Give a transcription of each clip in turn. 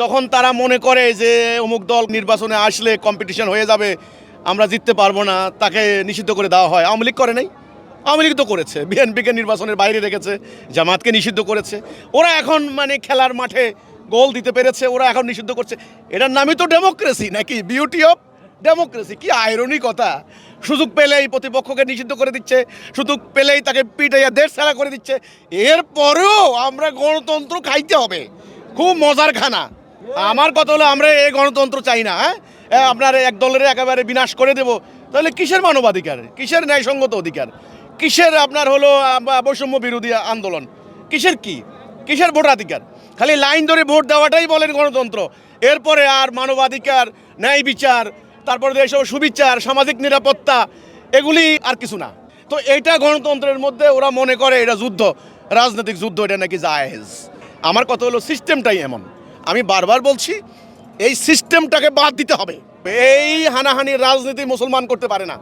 যখন তারা মনে করে যে অমুক দল নির্বাচনে আসলে কম্পিটিশন হয়ে যাবে, আমরা জিততে পারব না, তাকে নিষিদ্ধ করে দেওয়া হয়। আওয়ামী করে নাই। আওয়ামী লীগ তো করেছে। বিএনপিকে নির্বাচনের বাইরে রেখেছে, জামাতকে নিষিদ্ধ করেছে। ওরা এখন মানে খেলার মাঠে গোল দিতে পেরেছে, ওরা এখন নিষিদ্ধ করছে। এটার নামই তো ডেমোক্রেসি নাকি? বিউটি অফ ডেমোক্রেসি কি আয়রনি কথা। সুযোগ পেলেই প্রতিপক্ষকে নিষিদ্ধ করে দিচ্ছে, সুযোগ পেলেই তাকে পিটাইয়া দেশ ছাড়া করে দিচ্ছে। এরপরেও আমরা গণতন্ত্র খাইতে হবে। খুব মজার খানা। আমার কথা হলো আমরা এই গণতন্ত্র চাই না হ্যাঁ? আপনার এক দলের একেবারে বিনাশ করে দেব। তাহলে কিসের মানবাধিকার? কিসের ন্যায়সঙ্গত অধিকার? কিসের আপনার হলো বৈষম্য বিরোধী আন্দোলন? কিসের কি? কিসের ভোটাধিকার? খালি লাইন ধরে ভোট দেওয়াটাই বলেন গণতন্ত্র। এরপরে আর মানবাধিকার, ন্যায় বিচার, তারপরে এসব সুবিচার, সামাজিক নিরাপত্তা, এগুলি আর কিছু না। তো এইটা গণতন্ত্রের মধ্যে ওরা মনে করে এটা যুদ্ধ, রাজনৈতিক যুদ্ধ, এটা নাকি জায়েজ? আমার কথা হলো সিস্টেমটাই এমন। আমি বারবার বলছি, এই সিস্টেমটাকে বাদ দিতে হবে। এই হানাহানি রাজনীতি মুসলমান করতে পারে না।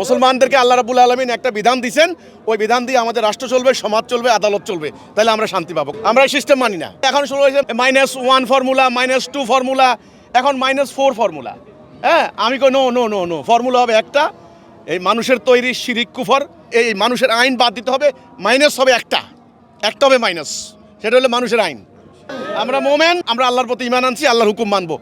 মুসলমানদেরকে আল্লাহ রাবুল আলমিন একটা বিধান দিছেন, ওই বিধান দিয়ে আমাদের রাষ্ট্র চলবে, সমাজ চলবে, আদালত চলবে। তাহলে আমরা শান্তি পাবো। আমরা সিস্টেম মানি না। এখন শুরু হয়েছে minus one formula minus two formula এখন মাইনাস ফোর ফর্মুলা হ্যাঁ আমি কই no no no no formula হবে একটা। এই মানুষের তৈরি শিরিক কুফর, এই মানুষের আইন বাদ দিতে হবে। মাইনাস হবে একটা। একটা হবে মাইনাস সেটা হলো মানুষের আইন। আমরা মোমেন আমরা আল্লাহর প্রতি ইমান আনছি আল্লাহর হুকুম মানবো।